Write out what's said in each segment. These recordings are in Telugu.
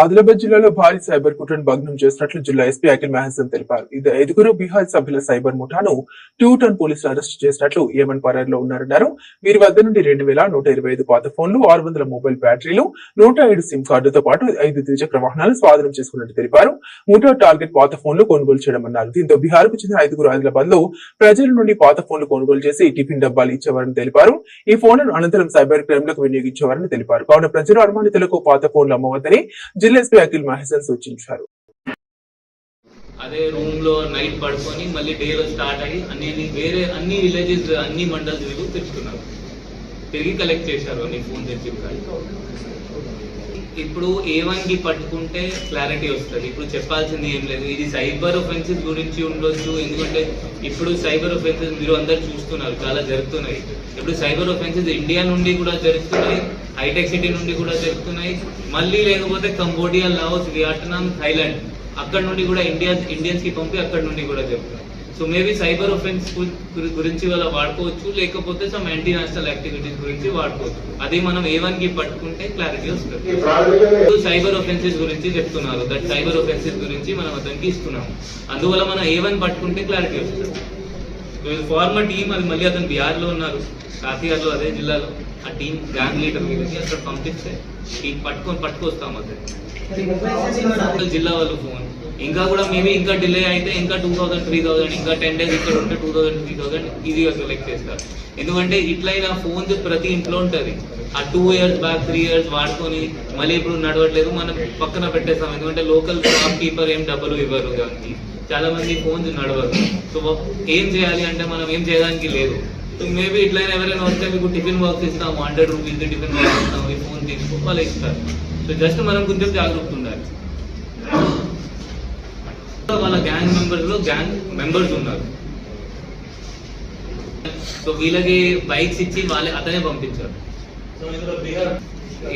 ఆదిలాబాద్ జిల్లాలో భారీ సైబర్ కుట్రను భగ్నం చేసినట్లు జిల్లా ఎస్పీ అఖిల్ మహేశన్ తెలిపారు. ఇది ఐదుగురు బీహార్ సభ్యుల సైబర్ ముఠాను టూ టన్ పోలీసులు అరెస్ట్ చేసినట్లు ఏమన్ పరారిలో ఉన్నారన్నారు. వీరి వద్ద నుండి రెండు వేల నూట ఇరవై ఐదు పాత ఫోన్లు ఆరు వందల మొబైల్ బ్యాటరీలు నూట ఐదు సిమ్ కార్డుతో పాటు ఐదు ద్విచక్ర వాహనాలు స్వాధీనం చేసుకున్నట్టు తెలిపారు. ముఠా టార్గెట్ పాత ఫోన్లు కొనుగోలు చేయడం అన్నారు దీంతో బీహార్కు చెందిన ఐదుగురు ఆదిలాబాద్లో ప్రజల నుండి పాత ఫోన్లు కొనుగోలు చేసి టిఫిన్ డబ్బాలు ఇచ్చేవారని తెలిపారు. ఈ ఫోన్లను అనంతరం సైబర్ క్రైమ్లకు వినియోగించేవారని తెలిపారు. కావున ప్రజలు అనుమానితులకు పాత ఫోన్లు అమ్మవద్దని జిల్లెస్పీ అఖిల్ మహేశన్ సూచించారు అదే రూమ్లో నైట్ పడుకొని మళ్ళీ డే లో స్టార్ట్ అయ్యి అన్ని వేరే అన్ని విలేజెస్ అన్ని మండల్స్ వీళ్ళు తెచ్చుకున్నారు తిరిగి కలెక్ట్ చేశారు అన్ని ఫోన్ తెచ్చి ఇప్పుడు ఏ వంగి పట్టుకుంటే క్లారిటీ వస్తుంది. ఇప్పుడు చెప్పాల్సింది ఏం లేదు. ఇది సైబర్ ఒఫెన్సెస్ గురించి ఉండొచ్చు. ఎందుకంటే ఇప్పుడు సైబర్ ఒఫెన్సెస్ మీరు అందరు చూస్తున్నారు. చాలా జరుగుతున్నాయి. ఇప్పుడు సైబర్ ఒఫెన్సెస్ ఇండియా నుండి కూడా జరుగుతున్నాయి. హైటెక్ సిటీ నుండి కూడా జరుగుతున్నాయి. మళ్ళీ లేకపోతే కంబోడియా లావోస్ వియట్నాం థైలాండ్ అక్కడ నుండి కూడా ఇండియా ఇండియన్స్కి పంపి అక్కడ నుండి కూడా జరుగుతున్నాయి. సో మేబీ సైబర్ ఒఫెన్స్ గురించి వాళ్ళ వాడుకోవచ్చు లేకపోతే సమ్ యాంటీ నేషనల్ యాక్టివిటీస్ గురించి వాడుకోవచ్చు. అది మనం ఏ వన్కి పట్టుకుంటే క్లారిటీ వస్తుంది. సైబర్ ఒఫెన్సెస్ గురించి చెప్తున్నారు. దట్ సైబర్ ఒఫెన్సెస్ గురించి మనం అతనికి ఇస్తున్నాం. అందువల్ల మనం ఏ వన్ పట్టుకుంటే క్లారిటీ వస్తుంది. ఫార్మర్ టీం అది మళ్ళీ అతను బీహార్లో ఉన్నారు. కాకియార్లో అదే జిల్లాలో. ఆ టీం గ్యాంగ్ లీడర్ వీళ్ళకి అక్కడ పంపిస్తే ఈ పట్టుకొని పట్టుకొస్తాం అతను జిల్లా వాళ్ళు ఫోన్. ఇంకా కూడా మేబీ ఇంకా డిలే అయితే ఇంకా టూ థౌసండ్ త్రీ థౌసండ్ ఇంకా టెన్ డేస్ ఇక్కడ ఉంటే టూ థౌసండ్ త్రీ థౌసండ్ ఈజీగా సెలెక్ట్ చేస్తారు. ఎందుకంటే ఇట్లయినా ఫోన్స్ ప్రతి ఇంట్లో ఉంటుంది. ఆ two years back three years వాడుకొని మళ్ళీ ఇప్పుడు నడవట్లేదు మనం పక్కన పెట్టేస్తాం. ఎందుకంటే లోకల్ షాప్ కీపర్ ఏం డబ్బులు ఇవ్వరు దానికి చాలా మంది ఫోన్స్ నడవరు. సో ఏం చేయాలి అంటే మనం ఏం చేయడానికి లేదు. సో మేబీ ఇట్లయినా ఎవరైనా వస్తే మీకు టిఫిన్ బాక్స్ ఇస్తాము హండ్రెడ్ రూపీస్ టిఫిన్ బాక్స్ ఇస్తాము ఈ ఫోన్ తీసుకో వాళ్ళు ఇస్తారు. సో జస్ట్ మనం కొంచెం జాగ్రత్త ఉండాలి. వాళ్ళ గ్యాంగ్ మెంబర్స్లో గ్యాంగ్ మెంబర్స్ ఉన్నారు. సో వీళ్ళకి బైక్స్ ఇచ్చి వాళ్ళే అతనే పంపించారు.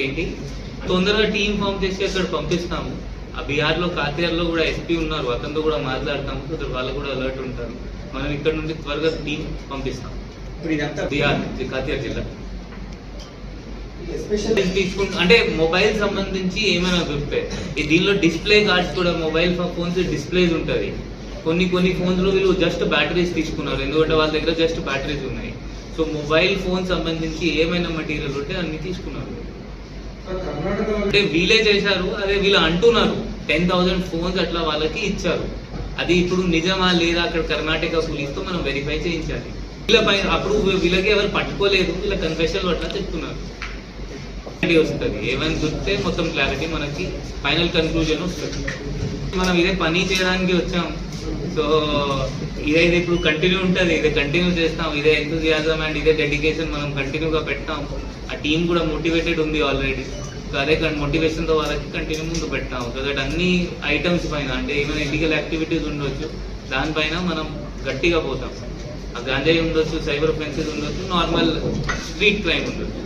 ఏంటి? తొందరగా టీం ఫామ్ చేసి అక్కడ పంపిస్తాము. ఆ బీహార్లో కాతియార్లో కూడా ఎస్పీ ఉన్నారు. అతనితో కూడా మాట్లాడతాము. వాళ్ళు కూడా అలర్ట్ ఉంటారు. మనం ఇక్కడ నుండి త్వరగా టీం పంపిస్తాం. ఇప్పుడు ఇదంతా బీహార్ కాతియార్ జిల్లా. తీసుకుంటా అంటే మొబైల్ సంబంధించి ఏమైనా ఈ దీనిలో డిస్ప్లే కార్డ్స్ కూడా మొబైల్ ఫోన్స్ డిస్ప్లేస్ ఉంటది. కొన్ని కొన్ని ఫోన్స్లో వీళ్ళు జస్ట్ బ్యాటరీస్ తీసుకున్నారు. ఎందుకంటే వాళ్ళ దగ్గర జస్ట్ బ్యాటరీస్ ఉన్నాయి. సో మొబైల్ ఫోన్ సంబంధించి ఏమైనా మెటీరియల్ ఉంటే అన్ని తీసుకున్నారు. అంటే వీలే చేశారు. అదే వీళ్ళు అంటున్నారు. టెన్ థౌసండ్ ఫోన్స్ అట్లా వాళ్ళకి ఇచ్చారు. అది ఇప్పుడు నిజమా లేదా అక్కడ కర్ణాటక పోలీస్తో మనం వెరిఫై చేయించాలి. వీళ్ళపై అప్పుడు వీళ్ళకి ఎవరు పట్టుకోలేదు. వీళ్ళ కన్ఫెషన్ అట్లా చెప్తున్నారు. క్లారిటీ వస్తుంది. ఏమైనా చూస్తే మొత్తం క్లారిటీ మనకి ఫైనల్ కన్క్లూజన్ వస్తుంది. మనం ఇదే పని చేయడానికి వచ్చాం. సో ఇదైతే ఇప్పుడు కంటిన్యూ ఉంటుంది. ఇదే కంటిన్యూ చేస్తాం. ఇదే ఎంతజియాజం అండ్ ఇదే డెడికేషన్ మనం కంటిన్యూగా పెట్టాం. ఆ టీం కూడా మోటివేటెడ్ ఉంది ఆల్రెడీ సో అదే మోటివేషన్తో వాళ్ళకి కంటిన్యూ ముందు పెట్టాం. సో దట్ అన్ని ఐటమ్స్ పైన అంటే ఏమైనా ఇల్లీగల్ యాక్టివిటీస్ ఉండొచ్చు దానిపైన మనం గట్టిగా పోతాం. ఆ గాంజాయి ఉండొచ్చు సైబర్ ఫెన్సెస్ ఉండొచ్చు నార్మల్ స్ట్రీట్ క్రైమ్ ఉండొచ్చు.